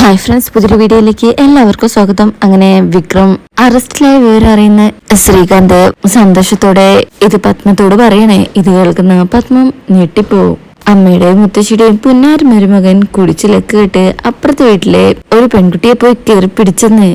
Hi friends പുതിയൊരു വീഡിയോയിലേക്ക് എല്ലാവർക്കും സ്വാഗതം. അങ്ങനെ വിക്രം അറസ്റ്റിലായ വിവരം അറിയുന്ന ശ്രീകാന്ത് സന്തോഷത്തോടെ ഇത് പത്മത്തോട് പറയണേ. ഇത് കേൾക്കുന്ന പത്മം ഞെട്ടിപ്പോവും. അമ്മയുടെയും മുത്തശ്ശിയുടെയും പുന്നാർ മരുമകൻ കുടിച്ചിലക്ക് കേട്ട് അപ്പുറത്തെ വീട്ടിലെ ഒരു പെൺകുട്ടിയെ പോയി കയറി പിടിച്ചെന്ന്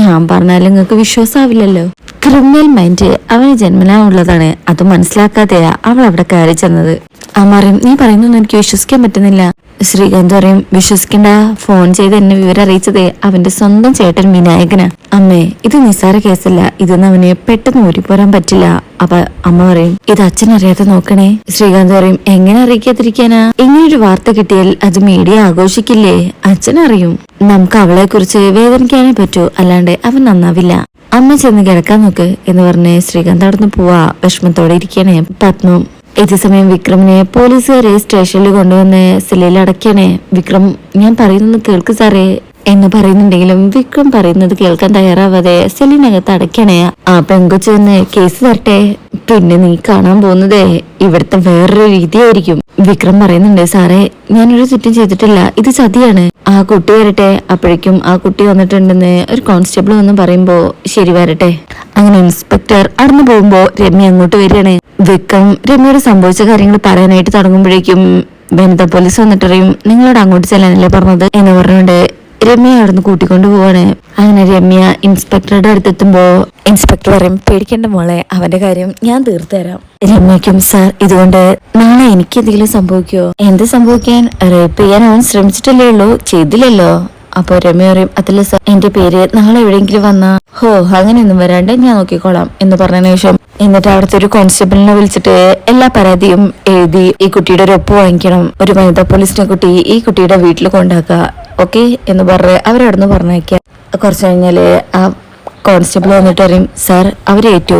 ഞാൻ പറഞ്ഞാലും നിങ്ങൾക്ക് വിശ്വാസാവില്ലല്ലോ. ക്രിമിനൽ മൈൻഡ് അവന് ജന്മനാ ഉള്ളതാണ് അത് മനസ്സിലാക്കാതെയാ അവൾ അവിടെ കയറി ചെന്നത്. അമ്മാറിയും നീ പറയുന്നൊന്നും എനിക്ക് വിശ്വസിക്കാൻ പറ്റുന്നില്ല. ശ്രീകാന്ത് പറയും വിശ്വസിക്കണ്ട ഫോൺ ചെയ്ത് എന്നെ വിവരം അറിയിച്ചത് അവന്റെ സ്വന്തം ചേട്ടൻ വിനായകനാ. അമ്മേ ഇത് നിസ്സാര കേസല്ല. ഇതൊന്നും അവനെ പെട്ടെന്ന് ഊരിപ്പോരാൻ പറ്റില്ല. അപ്പൊ അമ്മ പറയും ഇത് അച്ഛൻ അറിയാതെ നോക്കണേ. ശ്രീകാന്ത് പറയും എങ്ങനെ അറിയിക്കാതിരിക്കാനാ? ഇങ്ങനൊരു വാർത്ത കിട്ടിയാൽ അത് മീഡിയ ആഘോഷിക്കില്ലേ? അച്ഛൻ അറിയും. നമുക്ക് അവളെ കുറിച്ച് വേദനിക്കാനേ പറ്റൂ. അല്ലാണ്ട് അവൻ നന്നാവില്ല. അമ്മ ചെന്ന് കിടക്കാൻ നോക്ക് എന്ന് പറഞ്ഞ് ശ്രീകാന്ത് അവിടുന്ന് പോവാ. വിഷമത്തോടെ ഇരിക്കണേ പത്മം ഇതേ സമയം വിക്രമിനെ പോലീസുകാരെ സ്റ്റേഷനിൽ കൊണ്ടുവന്ന് സെല്ലിൽ അടയ്ക്കണേ വിക്രം ഞാൻ പറയുന്നത് കേൾക്ക് സാറേ. എന്ന് പറയുന്നുണ്ടെങ്കിലും വിക്രം പറയുന്നത് കേൾക്കാൻ തയ്യാറാവാതെ സെല്ലിനകത്ത് അടയ്ക്കണേ. ആ പെങ്കൊച്ചു വന്ന് കേസ് തരട്ടെ. പിന്നെ നീ കാണാൻ പോകുന്നത് ഇവിടുത്തെ വേറൊരു രീതിയായിരിക്കും. വിക്രം പറയുന്നുണ്ട് സാറേ ഞാനൊരു തെറ്റും ചെയ്തിട്ടില്ല. ഇത് ചതിയാണ്. ആ കുട്ടി വരട്ടെ. അപ്പോഴേക്കും ആ കുട്ടി വന്നിട്ടുണ്ടെന്ന് ഒരു കോൺസ്റ്റബിൾ വന്ന് പറയുമ്പോ ശരി വരട്ടെ. അങ്ങനെ ഇൻസ്പെക്ടർ അടന്നു പോകുമ്പോ രമ്യ അങ്ങോട്ട് വരികയാണ്. വിക്രം രമ്യയുടെ സംഭവിച്ച കാര്യങ്ങൾ പറയാനായിട്ട് തുടങ്ങുമ്പോഴേക്കും വനിതാ പോലീസ് വന്നിട്ടറിയും നിങ്ങളോട് അങ്ങോട്ട് ചെല്ലാനല്ലേ പറഞ്ഞത്? എന്ന് പറഞ്ഞുകൊണ്ട് രമ്യ അവിടുന്ന് കൂട്ടിക്കൊണ്ട് പോവാണ്. അങ്ങനെ രമ്യ ഇൻസ്പെക്ടറുടെ അടുത്തെത്തുമ്പോ ഇൻസ്പെക്ടർ പറയും പേടിക്കേണ്ട മോളെ അവന്റെ കാര്യം ഞാൻ തീർത്തുതരാം രമ്യക്കും സാർ ഇതുകൊണ്ട് നാളെ എനിക്ക് എന്തെങ്കിലും സംഭവിക്കോ എന്ത് സംഭവിക്കാൻ? റേപ്പ് ചെയ്യാൻ അവൻ ശ്രമിച്ചിട്ടല്ലേ ഉള്ളൂ ചെയ്തില്ലല്ലോ. അപ്പൊ രമ്യ പറയും അതില്ല സാർ എന്റെ പേര് നാളെ എവിടെയെങ്കിലും വന്നാ? ഹോ അങ്ങനെയൊന്നും വരാണ്ട് ഞാൻ നോക്കിക്കോളാം എന്ന് പറഞ്ഞതിന് ശേഷം എന്നിട്ട് അവിടുത്തെ ഒരു കോൺസ്റ്റബിളിനെ വിളിച്ചിട്ട് എല്ലാ പരാതിയും എഴുതി ഈ കുട്ടിയുടെ ഒരു ഒപ്പ് വാങ്ങിക്കണം. ഒരു വനിതാ പോലീസിനെ കുട്ടി ഈ കുട്ടിയുടെ വീട്ടിൽ കൊണ്ടാക്കുക. ഓക്കെ എന്ന് പറഞ്ഞ് അവരവിടുന്ന് പറഞ്ഞേക്കാം കുറച്ച് കഴിഞ്ഞാൽ ആ കോൺസ്റ്റബിൾ വന്നിട്ട് പറയും സാർ അവരേറ്റു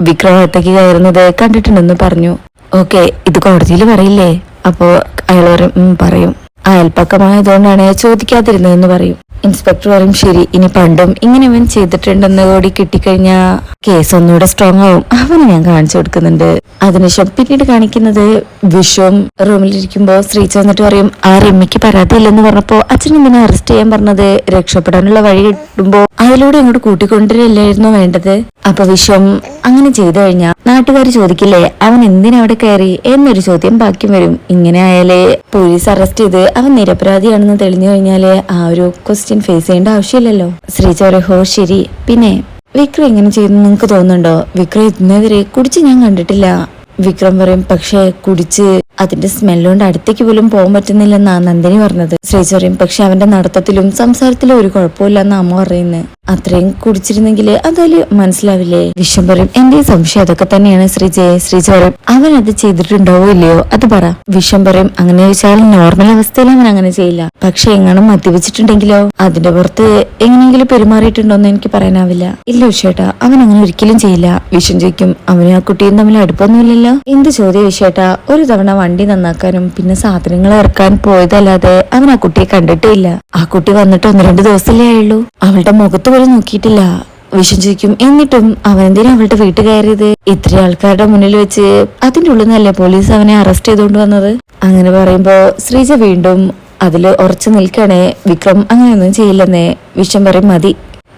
വിക്രമത്തേക്ക് കയറുന്നത് കണ്ടിട്ടുണ്ടെന്ന് പറഞ്ഞു. ഓക്കെ ഇത് കോടതിയിൽ പറയില്ലേ? അപ്പോൾ അയാൾ പറയും "ഉം, പറയും. അയൽപ്പക്കമായതുകൊണ്ടാണ് ചോദിക്കാതിരുന്നതെന്ന് പറയും. ഇൻസ്പെക്ടർ പറയും ശരി ഇനി പണ്ടും ഇങ്ങനെ അവൻ ചെയ്തിട്ടുണ്ടെന്ന് കൂടി കിട്ടിക്കഴിഞ്ഞാ കേസ് ഒന്നുകൂടെ സ്ട്രോങ് ആവും. അവന് ഞാൻ കാണിച്ചു കൊടുക്കുന്നുണ്ട്. അതിനുശേഷം പിന്നീട് കാണിക്കുന്നത് വിഷുവും റൂമിലിരിക്കുമ്പോ ശ്രീച്ച വന്നിട്ട് പറയും ആ രമ്യക്ക് പരാതിയില്ലെന്ന് പറഞ്ഞപ്പോ അച്ഛൻ എന്തിനാ അറസ്റ്റ് ചെയ്യാൻ പറഞ്ഞത്? രക്ഷപ്പെടാനുള്ള വഴി കിട്ടുമ്പോ അതിലൂടെ അങ്ങോട്ട് കൂട്ടിക്കൊണ്ടിരല്ലായിരുന്നു വേണ്ടത്. അപ്പൊ വിശ്വം അങ്ങനെ ചെയ്തു കഴിഞ്ഞാൽ നാട്ടുകാർ ചോദിക്കില്ലേ അവൻ എന്തിനവിടെ കയറി? എന്നൊരു ചോദ്യം ബാക്കി വരും. ഇങ്ങനെ ആയാലേ പോലീസ് അറസ്റ്റ് ചെയ്ത് അവൻ നിരപരാധിയാണെന്ന് തെളിഞ്ഞു കഴിഞ്ഞാൽ ആ ഒരു ക്വസ്റ്റ്യൻ ഫേസ് ചെയ്യേണ്ട ആവശ്യമില്ലല്ലോ. ശ്രീചോര ഹോ ശരി. പിന്നെ വിക്രം എങ്ങനെ ചെയ്യുന്നു നിങ്ങൾക്ക് തോന്നുന്നുണ്ടോ? വിക്രം ഇതിനെതിരെ കുടിച്ച് ഞാൻ കണ്ടിട്ടില്ല. വിക്രം പറയും പക്ഷേ കുടിച്ച് അതിന്റെ സ്മെല്ലുകൊണ്ട് അടുത്തേക്ക് പോലും പോകാൻ പറ്റുന്നില്ലെന്നാണ് നന്ദിനി പറഞ്ഞത്. ശ്രീചോറിയും പക്ഷെ അവന്റെ നടത്തത്തിലും സംസാരത്തിലും ഒരു കുഴപ്പമില്ലെന്ന് അമ്മ പറയുന്നത് അത്രയും കുടിച്ചിരുന്നെങ്കിൽ അതാൽ മനസ്സിലാവില്ലേ? വിഷം പറയും എന്റെ സംശയം അതൊക്കെ തന്നെയാണ് ശ്രീജയെ ശ്രീജ പറയും അവൻ അത് ചെയ്തിട്ടുണ്ടാവോ ഇല്ലയോ? അത് പറ. വിഷം പറയും അങ്ങനെ വെച്ചാൽ നോർമൽ അവസ്ഥയിൽ അവൻ അങ്ങനെ ചെയ്യില്ല. പക്ഷെ എങ്ങനെ മദ്യപിച്ചിട്ടുണ്ടെങ്കിലോ? അതിന്റെ പുറത്ത് എങ്ങനെയെങ്കിലും പെരുമാറിയിട്ടുണ്ടോ എന്ന് എനിക്ക് പറയാനാവില്ല. ഇല്ല വിഷേട്ടാ അവൻ അങ്ങനെ ഒരിക്കലും ചെയ്യില്ല. വിഷം ചോദിക്കും അവനും ആ കുട്ടിയും തമ്മിൽ അടുപ്പൊന്നുമില്ലല്ലോ എന്ത് ചോദ്യം വിഷേട്ടാ ഒരു തവണ വണ്ടി നന്നാക്കാനും പിന്നെ സാധനങ്ങൾ ഇറക്കാൻ പോയതല്ലാതെ അവൻ ആ കുട്ടിയെ കണ്ടിട്ടില്ല. ആ കുട്ടി വന്നിട്ട് ഒന്ന് രണ്ട് ദിവസമല്ലേ ആയുള്ളൂ. അവളുടെ മുഖത്ത് പോലും നോക്കിയിട്ടില്ല. വിശ്വസിക്കും എന്നിട്ടും അവൻ എന്തിനാ അവളുടെ വീട്ടിൽ കയറിയത്? ഇത്ര ആൾക്കാരുടെ മുന്നിൽ വെച്ച് അതിന്റെ ഉള്ളിൽ നിന്നല്ലേ പോലീസ് അവനെ അറസ്റ്റ് ചെയ്തുകൊണ്ട് വന്നത്? അങ്ങനെ പറയുമ്പോ ശ്രീജ വീണ്ടും അതിൽ ഉറച്ചു നിൽക്കണേ വിക്രം അങ്ങനെയൊന്നും ചെയ്യില്ലെന്നേ വിഷം പറയും മതി.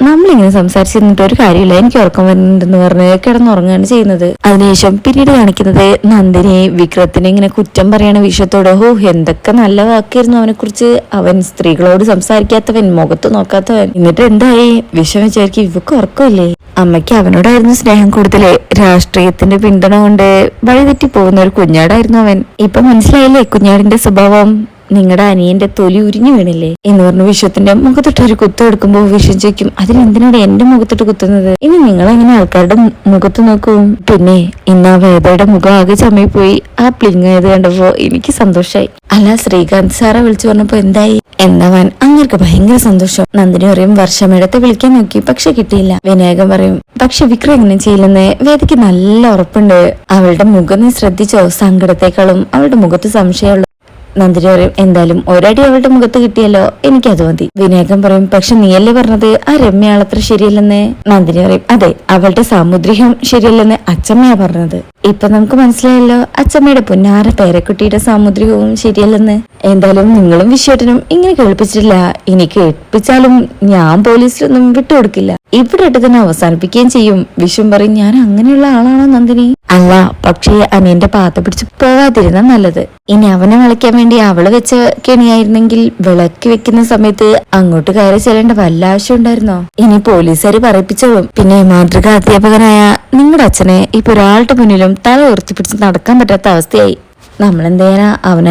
നമ്മളിങ്ങനെ സംസാരിച്ചിരുന്നിട്ട് ഒരു കാര്യമില്ല. എനിക്ക് ഉറക്കം വരുന്നുണ്ടെന്ന് പറഞ്ഞ് കിടന്നുറങ്ങുകയാണ് ചെയ്യുന്നത്. അതിനുശേഷം പിന്നീട് കാണിക്കുന്നത് നന്ദിനി വിക്രത്തിനെ ഇങ്ങനെ കുറ്റം പറയണ വിഷയത്തോട് ഹോ എന്തൊക്കെ നല്ല വാക്കായിരുന്നു അവനെ കുറിച്ച് അവൻ സ്ത്രീകളോട് സംസാരിക്കാത്തവൻ മുഖത്ത് നോക്കാത്തവൻ. എന്നിട്ട് എന്തായി? വിഷം വിചാരിക്കും ഇവക്ക് ഉറക്കമില്ലേ? അമ്മയ്ക്ക് അവനോടായിരുന്നു സ്നേഹം കൂടുതൽ. രാഷ്ട്രീയത്തിന്റെ പിന്തുണ കൊണ്ട് വഴിതെറ്റി പോകുന്ന ഒരു കുഞ്ഞാടായിരുന്നു അവൻ. ഇപ്പൊ മനസ്സിലായില്ലേ കുഞ്ഞാടിന്റെ സ്വഭാവം? നിങ്ങളുടെ അനിയന്റെ തൊലി ഉരിഞ്ഞു വീണില്ലേ എന്ന് പറഞ്ഞു വിശ്വത്തിന്റെ മുഖത്തിട്ട് ഒരു കുത്തം എടുക്കുമ്പോൾ വിശ്വം ചോദിക്കും അതിനെന്തിനാണ് എന്റെ മുഖത്തിട്ട് കുത്തുന്നത്? ഇനി നിങ്ങൾ എങ്ങനെ ആൾക്കാരുടെ മുഖത്ത് നോക്കും? പിന്നെ ഇന്ന് ആ വേദയുടെ മുഖം ആകെ ചമ്മിപ്പോയി ആ പ്ലിങ് ആയത് കണ്ടപ്പോ എനിക്ക് സന്തോഷായി. അല്ല ശ്രീകാന്ത് സാറെ വിളിച്ചു പറഞ്ഞപ്പോ എന്തായി? എന്നവൻ അങ്ങർക്ക് ഭയങ്കര സന്തോഷം. നന്ദിനി പറയും വർഷമേടത്തെ വിളിക്കാൻ നോക്കി പക്ഷെ കിട്ടിയില്ല. വിനായകൻ പറയും പക്ഷെ വിക്രം എങ്ങനെ ചെയ്യില്ലെന്ന്? വേദിക്ക് നല്ല ഉറപ്പുണ്ട്. അവളുടെ മുഖം നീ ശ്രദ്ധിച്ചോ? സങ്കടത്തെക്കാളും അവളുടെ മുഖത്ത് സംശയമുള്ള നന്ദിനി പറയും എന്തായാലും ഒരടി അവളുടെ മുഖത്ത് കിട്ടിയല്ലോ എനിക്കത് മതി. വിനായകൻ പറയും പക്ഷെ നീയല്ലേ പറഞ്ഞത് ആ രമ്യയാളത്ര ശരിയല്ലെന്ന്? നന്ദിനി പറയും അതെ അവളുടെ സാമുദ്രികം ശരിയല്ലെന്ന് അച്ഛമ്മയാ പറഞ്ഞത്. ഇപ്പൊ നമുക്ക് മനസ്സിലായല്ലോ അച്ചമ്മയുടെ പുന്നാര പേരക്കുട്ടിയുടെ സാമുദ്രികവും ശരിയല്ലെന്ന്. എന്തായാലും നിങ്ങളും വിശ്വട്ടനും ഇങ്ങനെ കേൾപ്പിച്ചിട്ടില്ല. ഇനി കേൾപ്പിച്ചാലും ഞാൻ പോലീസിലൊന്നും വിട്ടുകൊടുക്കില്ല. ഇവിടെ ഇട്ട് തന്നെ അവസാനിപ്പിക്കുകയും ചെയ്യും. വിശ്വം പറയും ഞാൻ അങ്ങനെയുള്ള ആളാണോ നന്ദിനി? അല്ല പക്ഷേ അനിയന്റെ പാത്ത പിടിച്ച് പോവാതിരുന്ന നല്ലത്. ഇനി അവനെ വിളിക്കാൻ വേണ്ടി അവൾ വെച്ച കെണിയായിരുന്നെങ്കിൽ വിളക്കി വെക്കുന്ന സമയത്ത് അങ്ങോട്ട് കയറി ചെല്ലേണ്ട വല്ല ആവശ്യം ഉണ്ടായിരുന്നോ? ഇനി പോലീസുകാര് പറയിപ്പിച്ചോളും. പിന്നെ മാതൃകാ അധ്യാപകനായ നിങ്ങളുടെ അച്ഛനെ ഇപ്പൊ ഒരാളുടെ മുന്നിലും തല പിടിച്ച് നടക്കാൻ പറ്റാത്ത അവസ്ഥയായി. നമ്മളെന്തേനാ അവൻ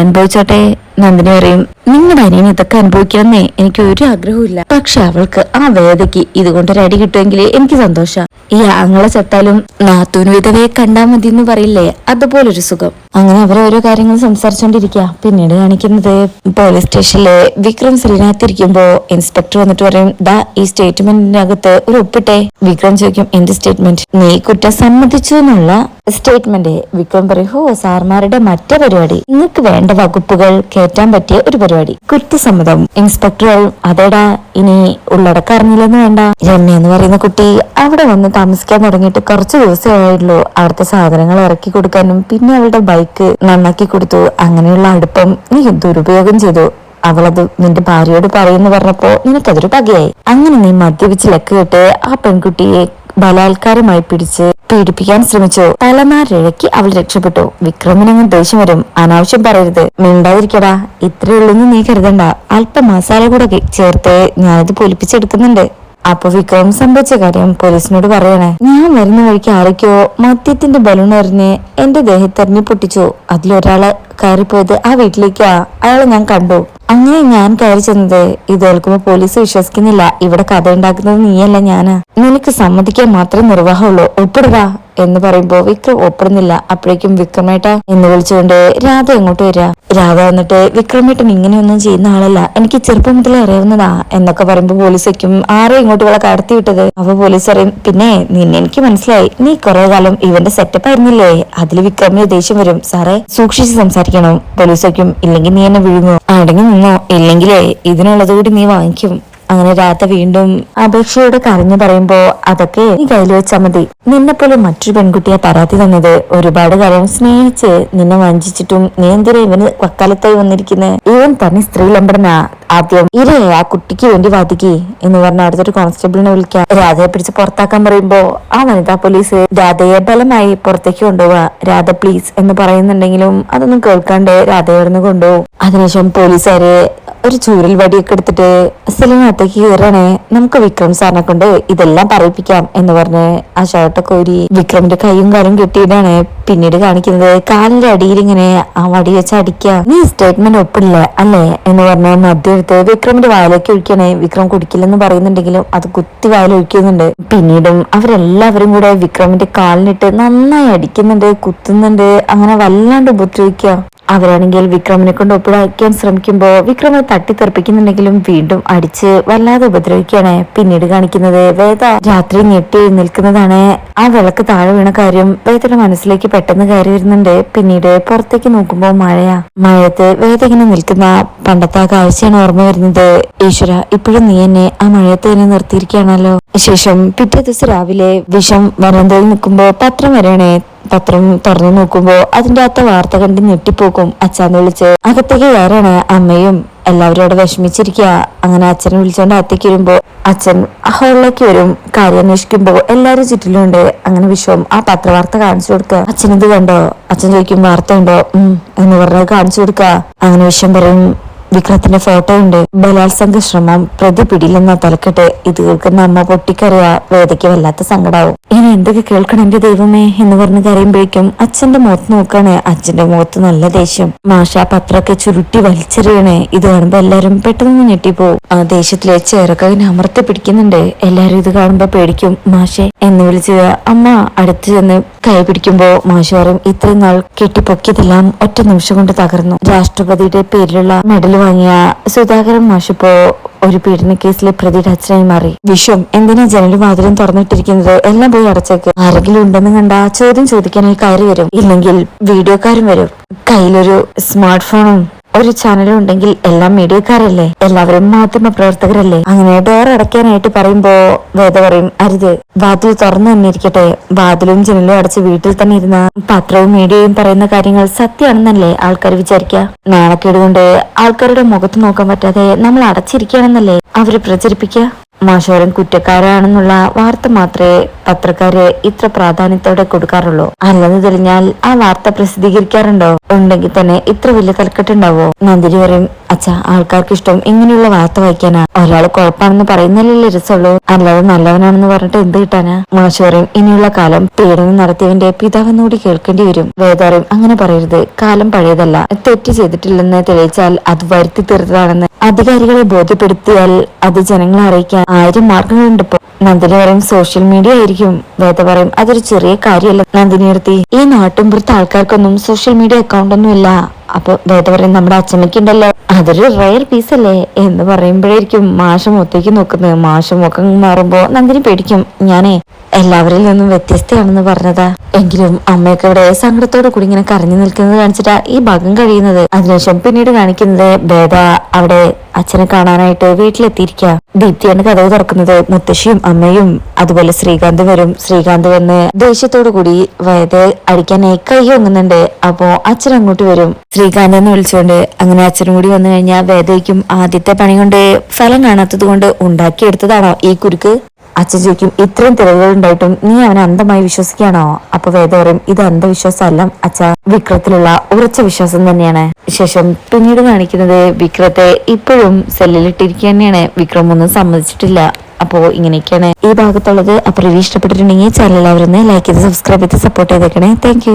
നന്ദിനി പറയും നിങ്ങളുടെ അനിയൻ ഇതൊക്കെ അനുഭവിക്കണമെന്നേ എനിക്ക് ഒരു ആഗ്രഹമില്ല പക്ഷെ അവൾക്ക് ആ വേദയ്ക്ക് ഇതുകൊണ്ടൊരു അടി കിട്ടുമെങ്കിൽ എനിക്ക് സന്തോഷം. ഈ ആങ്ങളെ ചത്താലും നാത്തൂന് വിധവയെ കണ്ടാ മതി എന്ന് പറയില്ലേ? അതുപോലൊരു സുഖം. അങ്ങനെ അവർ ഓരോ കാര്യങ്ങൾ സംസാരിച്ചോണ്ടിരിക്കുക പിന്നീട് കാണിക്കുന്നത് പോലീസ് സ്റ്റേഷനിലെ വിക്രം ശ്രീനാഥിരിക്കുമ്പോ ഇൻസ്പെക്ടർ വന്നിട്ട് പറയും ദാ ഈ സ്റ്റേറ്റ്മെന്റിനകത്ത് ഒരു ഒപ്പിട്ടെ വിക്രം ചോദിക്കും എന്ത് സ്റ്റേറ്റ്മെന്റ്? നീ കുറ്റം സമ്മതിച്ചു എന്നുള്ള സ്റ്റേറ്റ്മെന്റ്. വിക്രം പറയും ഹോ സാർമാരുടെ മറ്റേ പരിപാടി. നിങ്ങൾക്ക് വേണ്ട വകുപ്പുകൾ കയറ്റാൻ പറ്റിയ ഒരു പരിപാടി. കുറ്റസമ്മതം ഇൻസ്പെക്ടർ അതേടാ ഇനി ഉള്ളടക്കം അറിഞ്ഞില്ലെന്ന് വേണ്ട. രമ്യ എന്ന് പറയുന്ന കുട്ടി അവിടെ വന്ന് താമസിക്കാൻ തുടങ്ങിയിട്ട് കുറച്ച് ദിവസമേ ആയുള്ളൂ. അവിടുത്തെ സാധനങ്ങൾ ഇറക്കി കൊടുക്കാനും പിന്നെ അവളുടെ ബൈക്ക് നന്നാക്കി കൊടുത്തു. അങ്ങനെയുള്ള അടുപ്പം നീ ദുരുപയോഗം ചെയ്തു. അവളത് നിന്റെ ഭാര്യയോട് പറയുന്നു പറഞ്ഞപ്പോ നിനക്കതൊരു പകയായി. അങ്ങനെ നീ മദ്യപിച്ച് ലക്ക് കെട്ട് ആ പെൺകുട്ടിയെ ബലാത്കാരമായി പിടിച്ച് പീഡിപ്പിക്കാൻ ശ്രമിച്ചു. തലമാരിഴക്കി അവൾ രക്ഷപ്പെട്ടു. വിക്രമിനങ്ങ് ദേഷ്യം വരും. അനാവശ്യം പറയരുത്. മിണ്ടാതിരിക്കടാ. ഇത്രയുള്ളൂന്ന് നീ കരുതണ്ട. അല്പം മസാല കൂടെ ചേർത്ത് ഞാനിത് പൊലിപ്പിച്ചെടുക്കുന്നുണ്ട്. അപ്പൊ വിക്രം സംഭവിച്ച കാര്യം പോലീസിനോട് പറയണേ. ഞാൻ വരുന്ന വഴിക്ക് ആരൊക്കെയോ മദ്യത്തിന്റെ ബലൂൺ എറിഞ്ഞ് എന്റെ ദേഹത്തെറിഞ്ഞ് പൊട്ടിച്ചു. അതിലൊരാൾ കയറിപ്പോയത് ആ വീട്ടിലേക്കാ. അയാളെ ഞാൻ കണ്ടു. അങ്ങനെ ഞാൻ കയറി ചെന്നത് ഇത് കേൾക്കുമ്പോ പോലീസ് വിശ്വസിക്കുന്നില്ല. ഇവിടെ കഥ ഉണ്ടാക്കുന്നത് നീയല്ല ഞാനാ. നിനക്ക് സമ്മതിക്കാൻ മാത്രമേ നിർവാഹമുള്ളൂ. ഒപ്പിടുക എന്ന് പറയുമ്പോ വിക്രം ഒപ്പിടുന്നില്ല. അപ്പോഴേക്കും വിക്രമേട്ട എന്ന് വിളിച്ചുകൊണ്ട് രാധ എങ്ങോട്ട് വരിക രാധ വന്നിട്ട് വിക്രമേട്ടൻ ഇങ്ങനെയൊന്നും ചെയ്യുന്ന ആളല്ല. എനിക്ക് ചെറുപ്പം മുതലേ അറിയാവുന്നതാ. എന്നൊക്കെ പറയുമ്പോ പോലീസയ്ക്കും ആരെ ഇങ്ങോട്ട് ഇവളെ കടത്തി വിട്ടത്? അപ്പൊ പോലീസ് അറിയും പിന്നെ നിന്നെ എനിക്ക് മനസ്സിലായി. നീ കുറെ കാലം ഇവന്റെ സെറ്റപ്പ് ആയിരുന്നില്ലേ? അതിൽ വിക്രമിന് ദേഷ്യം വരും. സാറേ സൂക്ഷിച്ച് സംസാരിക്കണം. പോലീസയ്ക്കും ഇല്ലെങ്കിൽ നീ എന്നെ വിഴുങ്ങോ. അടങ്ങി നിന്നോ? ഇല്ലെങ്കിലേ ഇതിനുള്ളത് കൂടി നീ വാങ്ങിക്കും. അങ്ങനെ രാധ വീണ്ടും അപേക്ഷയോട് കരഞ്ഞു പറയുമ്പോ അതൊക്കെ നീ കയ്യിൽ വെച്ചാ മതി. നിന്നെ പോലെ മറ്റൊരു പെൺകുട്ടിയെ പരാതി തന്നത് ഒരുപാട് കാലം സ്നേഹിച്ച് നിന്നെ വഞ്ചിച്ചിട്ടും നീ എന്തിനാ ഇവന് വക്കാലത്തായി വന്നിരിക്കുന്നത് ഇവൻ തന്നെ സ്ത്രീ ലംബടനാ ആദ്യം ഇരേ ആ കുട്ടിക്ക് വേണ്ടി വാദിക്കേ എന്ന് പറഞ്ഞ അടുത്തൊരു കോൺസ്റ്റബിളിനെ വിളിക്കാം. രാധയെ പിടിച്ച് പുറത്താക്കാൻ പറയുമ്പോ ആ വനിതാ പോലീസ് രാധയെ ബലമായി പുറത്തേക്ക് കൊണ്ടുപോവാ. രാധ പ്ലീസ് എന്ന് പറയുന്നുണ്ടെങ്കിലും അതൊന്നും കേൾക്കാണ്ട് രാധയെ ഇവിടുന്ന് കൊണ്ടുപോകും. അതിനുശേഷം പോലീസുകാര് ഒരു ചൂരൽ വടിയൊക്കെ എടുത്തിട്ട് സെലിനകത്തേക്ക് കയറണേ നമുക്ക് വിക്രം സാറിനെ കൊണ്ട് ഇതെല്ലാം പറയിപ്പിക്കാം എന്ന് പറഞ്ഞ് ആ ഷർട്ടൊക്കെ ഒരു വിക്രമിന്റെ കൈയും കാലും കെട്ടിയിട്ടാണ് പിന്നീട് കാണിക്കുന്നത്. കാലിന്റെ അടിയിൽ ഇങ്ങനെ ആ വടി വെച്ച് അടിക്കുക. നീ സ്റ്റേറ്റ്മെന്റ് ഒപ്പില്ല അല്ലേ? എന്ന് പറഞ്ഞ മദ്യമെടുത്ത് വിക്രമിന്റെ വായിലേക്ക് ഒഴിക്കണേ വിക്രം കുടിക്കില്ലെന്ന് പറയുന്നുണ്ടെങ്കിലും അത് കുത്തി വായിൽ ഒഴിക്കുന്നുണ്ട്. പിന്നീടും അവരെല്ലാവരും കൂടെ വിക്രമിന്റെ കാലിനിട്ട് നന്നായി അടിക്കുന്നുണ്ട് കുത്തുന്നുണ്ട് അങ്ങനെ വല്ലാണ്ട് ഉപദ്രവിക്കുക. അവരാണെങ്കിൽ വിക്രമിനെ കൊണ്ട് ഒപ്പിടാക്കാൻ ശ്രമിക്കുമ്പോൾ വിക്രമെ തട്ടിത്തെറിപ്പിക്കുന്നുണ്ടെങ്കിലും വീണ്ടും അടിച്ച് വല്ലാതെ ഉപദ്രവിക്കുകയാണ്. പിന്നീട് കാണിക്കുന്നത് വേദ രാത്രി ഞെട്ടി നിൽക്കുന്നതാണ്. ആ വിളക്ക് താഴെ വീണ കാര്യം വേദയുടെ മനസ്സിലേക്ക് പെട്ടെന്ന് കയറി വരുന്നുണ്ട്. പിന്നീട് പുറത്തേക്ക് നോക്കുമ്പോൾ മഴയാ. മഴയത്ത് വേദ ഇങ്ങനെ നിൽക്കുന്ന പണ്ടത്തെ ആ കാഴ്ചയാണ് ഓർമ്മ വരുന്നത്. ഈശ്വര ഇപ്പോഴും നീ എന്നെ ആ മഴയത്ത് തന്നെ നിർത്തിയിരിക്കുകയാണല്ലോ. ശേഷം പിറ്റേ ദിവസം രാവിലെ വിഷം വരന്തയിൽ നിൽക്കുമ്പോൾ പത്രം വരണേ പത്രം തുറന്നു നോക്കുമ്പോ അതിന്റെ അകത്തെ വാർത്ത കണ്ട് ഞെട്ടിപ്പോക്കും. അച്ഛാന്ന് വിളിച്ച് അകത്തേക്ക് കയറാണ് അമ്മയും എല്ലാവരും അവിടെ വിഷമിച്ചിരിക്കുക അങ്ങനെ അച്ഛനെ വിളിച്ചോണ്ട് അകത്തേക്ക് വരുമ്പോ അച്ഛൻ ഹോളിലേക്ക് വരും കാര്യം അന്വേഷിക്കുമ്പോ എല്ലാവരും ചുറ്റിലുണ്ട്. അങ്ങനെ വിശ്വം ആ പത്രവാർത്ത കാണിച്ചു കൊടുക്കുക അച്ഛൻ ഇത് കണ്ടോ? അച്ഛൻ ചോദിക്കും വാർത്ത ഉണ്ടോ എന്ന് പറഞ്ഞത് കാണിച്ചു കൊടുക്കുക അങ്ങനെ വിശ്വം പറയും വിക്രത്തിന്റെ ഫോട്ടോ ഉണ്ട്. ബലാത്സംഗ ശ്രമം പ്രതി പിടിയിലെന്ന തലക്കെട്ട്. ഇത് കേൾക്കുന്ന അമ്മ പൊട്ടിക്കറിയ വേദയ്ക്ക് വല്ലാത്ത സങ്കടാവും. ഇനി എന്തൊക്കെ കേൾക്കണം എന്റെ ദൈവമേ എന്ന് പറഞ്ഞ് കരയുമ്പോഴേക്കും അച്ഛന്റെ മുഖത്ത് നോക്കാണ്. അച്ഛന്റെ മുഖത്ത് നല്ല ദേഷ്യം. മാഷ പത്രമൊക്കെ ചുരുട്ടി വലിച്ചെറിയണേ. ഇത് കാണുമ്പോ എല്ലാരും പെട്ടെന്ന് ഞെട്ടിപ്പോവും. ആ ദേഷ്യത്തിലെ ചേരൊക്കെ ഇങ്ങനെ അമർത്തി പിടിക്കുന്നുണ്ട്. എല്ലാരും ഇത് കാണുമ്പോ പേടിക്കും. മാഷെ എന്ന് വിളിച്ച് അമ്മ അടുത്ത് ചെന്ന് കൈ പിടിക്കുമ്പോ മാഷ പറയും ഇത്രയും നാൾ കെട്ടിപ്പൊക്കിയതെല്ലാം ഒറ്റ നിമിഷം കൊണ്ട് തകർന്നു. രാഷ്ട്രപതിയുടെ പേരിലുള്ള മെഡൽ വാങ്ങിയ സുധാകരൻ മാഷിപ്പോ ഒരു പീഡന കേസിലെ പ്രതിയുടെ അച്ഛനായി മാറി. വിഷം എന്തിനാ ജനലും വാതിലും തുറന്നിട്ടിരിക്കുന്നത്? എല്ലാം പോയി അടച്ചേക്ക്. ആരെങ്കിലും ഉണ്ടെന്ന് കണ്ട ചോദ്യം ചോദിക്കാനായി കയറി വരും. ഇല്ലെങ്കിൽ വീഡിയോക്കാരും വരും. കയ്യിലൊരു സ്മാർട്ട് ഫോണും ഒരു ചാനലും ഉണ്ടെങ്കിൽ എല്ലാം മീഡിയക്കാരല്ലേ? എല്ലാവരും മാധ്യമ പ്രവർത്തകരല്ലേ? അങ്ങനെ ഡോർ അടയ്ക്കാനായിട്ട് പറയുമ്പോ വേദ പറയും അരുത് വാതിൽ തുറന്നു തന്നെ ഇരിക്കട്ടെ വാതിലും ജനലും അടച്ച് വീട്ടിൽ തന്നെ ഇരുന്ന പത്രവും മീഡിയയും പറയുന്ന കാര്യങ്ങൾ സത്യമാണെന്നല്ലേ ആൾക്കാർ വിചാരിക്കുക നാണക്കേട് കൊണ്ട് ആൾക്കാരുടെ മുഖത്ത് നോക്കാൻ പറ്റാതെ നമ്മൾ അടച്ചിരിക്കുകയാണെന്നല്ലേ അവർ പ്രചരിപ്പിക്കുക മാഷോരൻ കുറ്റക്കാരാണെന്നുള്ള വാർത്ത മാത്രമേ പത്രക്കാര് ഇത്ര പ്രാധാന്യത്തോടെ കൊടുക്കാറുള്ളൂ. അല്ലെന്ന് തെളിഞ്ഞാൽ ആ വാർത്ത പ്രസിദ്ധീകരിക്കാറുണ്ടോ? ഉണ്ടെങ്കിൽ തന്നെ ഇത്ര വലിയ തലക്കെട്ടുണ്ടാവോ? നന്ദിരി പറയും അച്ഛാ ആൾക്കാർക്ക് ഇഷ്ടം ഇങ്ങനെയുള്ള വാർത്ത വായിക്കാനാ. ഒരാൾ കുഴപ്പമാണെന്ന് പറയുന്നില്ലല്ലേ രസമുള്ളൂ. അല്ലാതെ നല്ലവനാണെന്ന് പറഞ്ഞിട്ട് എന്ത് കിട്ടാനാ? മാഷോറിയും ഇനിയുള്ള കാലം പീഡനം നടത്തിയവന്റെ പിതാവെന്നുകൂടി കേൾക്കേണ്ടി വരും. വേദാറും അങ്ങനെ പറയരുത്. കാലം പഴയതല്ല. തെറ്റ് ചെയ്തിട്ടില്ലെന്ന് തെളിയിച്ചാൽ അത് വരുത്തി തീർത്തതാണെന്ന്. അധികാരികളെ ബോധ്യപ്പെടുത്തിയാൽ അത് ജനങ്ങളെ അറിയിക്കാൻ ആയിരം മാർക്ക് കണ്ടപ്പോ നന്ദിനി പറയും സോഷ്യൽ മീഡിയ ആയിരിക്കും. വേദ പറയും അതൊരു ചെറിയ കാര്യമല്ല. നന്ദിനി എടുത്തി ഈ നാട്ടിൻപുറത്തെ ആൾക്കാർക്കൊന്നും സോഷ്യൽ മീഡിയ അക്കൗണ്ട് ഒന്നും ഇല്ല. അപ്പൊ വേദ പറയും നമ്മുടെ അച്ഛമ്മയ്ക്ക് ഉണ്ടല്ലോ അതൊരു റയർ പീസ് അല്ലേ? എന്ന് പറയുമ്പോഴായിരിക്കും മാഷ മുഖത്തേക്ക് നോക്കുന്നത്. മാഷ മുഖം മാറുമ്പോ നന്ദിനി പേടിക്കും ഞാനേ എല്ലാവരിൽ നിന്നും വ്യത്യസ്തയാണെന്ന് പറഞ്ഞതാ. എങ്കിലും അമ്മയൊക്കെ ഇവിടെ സങ്കടത്തോടെ കൂടി ഇങ്ങനെ കരഞ്ഞു നിൽക്കുന്നത് കാണിച്ചിട്ടാ ഈ ഭാഗം കഴിയുന്നത്. അതിനുശേഷം പിന്നീട് കാണിക്കുന്നത് ഭേദ അവിടെ അച്ഛനെ കാണാനായിട്ട് വീട്ടിലെത്തിയിരിക്കുക ദീപ്തിയാണ് കഥവ് തുറക്കുന്നത്. മുത്തശ്ശിയും അമ്മയും അതുപോലെ ശ്രീകാന്ത് വരും. ശ്രീകാന്ത് വന്ന് ദേഷ്യത്തോടു കൂടി വയത് അടിക്കാനായി കൈ ഒങ്ങുന്നുണ്ട്. അപ്പോ അച്ഛൻ അങ്ങോട്ട് വരും. ശ്രീകാന്ത് എന്ന് വിളിച്ചുകൊണ്ട് അങ്ങനെ അച്ഛനും കൂടി വന്നു കഴിഞ്ഞാൽ വേദയ്ക്കും ആദ്യത്തെ പണി കൊണ്ട് ഫലം കാണാത്തത് കൊണ്ട് ഉണ്ടാക്കിയെടുത്തതാണോ ഈ കുരുക്ക്? അച്ഛൻ ചോദിക്കും ഇത്രയും തിരകളുണ്ടായിട്ടും നീ അവനെ അന്ധമായി വിശ്വസിക്കുകയാണോ? അപ്പൊ വേദ പറയും ഇത് അന്ധവിശ്വാസമല്ല അച്ഛ വിക്രത്തിലുള്ള ഉറച്ച വിശ്വാസം തന്നെയാണ്. ശേഷം പിന്നീട് കാണിക്കുന്നത് വിക്രത്തെ ഇപ്പോഴും സെല്ലിലിട്ടിരിക്കുക തന്നെയാണ്. വിക്രം ഒന്നും സമ്മതിച്ചിട്ടില്ല. അപ്പോ ഇങ്ങനെയൊക്കെയാണ് ഈ ഭാഗത്തുള്ളത്. അപ്പൊ റിവ്യൂ ഇഷ്ടപ്പെട്ടിട്ടുണ്ടെങ്കിൽ ചാനൽ അവരൊന്ന് ലൈക്ക് ചെയ്ത് സബ്സ്ക്രൈബ് ചെയ്ത് സപ്പോർട്ട് ചെയ്തേക്കണേ. താങ്ക്